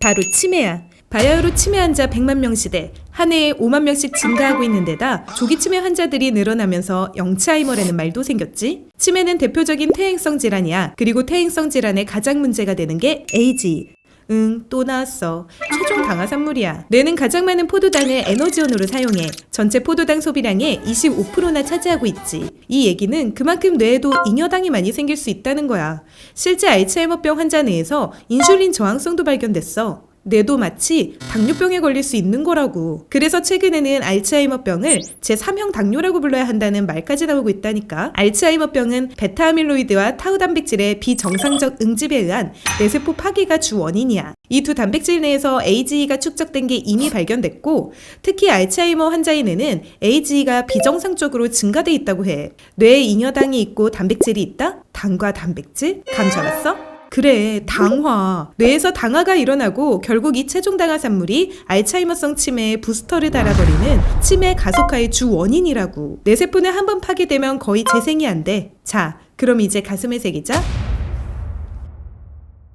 바로 치매야. 바야흐로 치매 환자 100만 명 시대, 한 해에 5만 명씩 증가하고 있는 데다 조기 치매 환자들이 늘어나면서 영치아이머라는 말도 생겼지. 치매는 대표적인 퇴행성 질환이야. 그리고 퇴행성 질환의 가장 문제가 되는 게 에이지. 응, 또 나왔어. 최종 강화 산물이야. 뇌는 가장 많은 포도당을 에너지원으로 사용해. 전체 포도당 소비량의 25%나 차지하고 있지. 이 얘기는 그만큼 뇌에도 잉여당이 많이 생길 수 있다는 거야. 실제 알츠하이머병 환자 뇌에서 인슐린 저항성도 발견됐어. 뇌도 마치 당뇨병에 걸릴 수 있는 거라고. 그래서 최근에는 알츠하이머병을 제3형 당뇨라고 불러야 한다는 말까지 나오고 있다니까. 알츠하이머병은 베타아밀로이드와 타우 단백질의 비정상적 응집에 의한 뇌세포 파괴가 주 원인이야. 이 두 단백질 내에서 AGE가 축적된 게 이미 발견됐고, 특히 알츠하이머 환자의 뇌는 AGE가 비정상적으로 증가돼 있다고 해. 뇌에 잉여당이 있고 단백질이 있다? 당과 단백질? 감 잡았어? 그래, 당화. 뇌에서 당화가 일어나고 결국 이 최종 당화 산물이 알츠하이머성 치매에 부스터를 달아버리는 치매 가속화의 주 원인이라고. 뇌세포는 한번 파괴되면 거의 재생이 안 돼. 자, 그럼 이제 가슴을 새기자.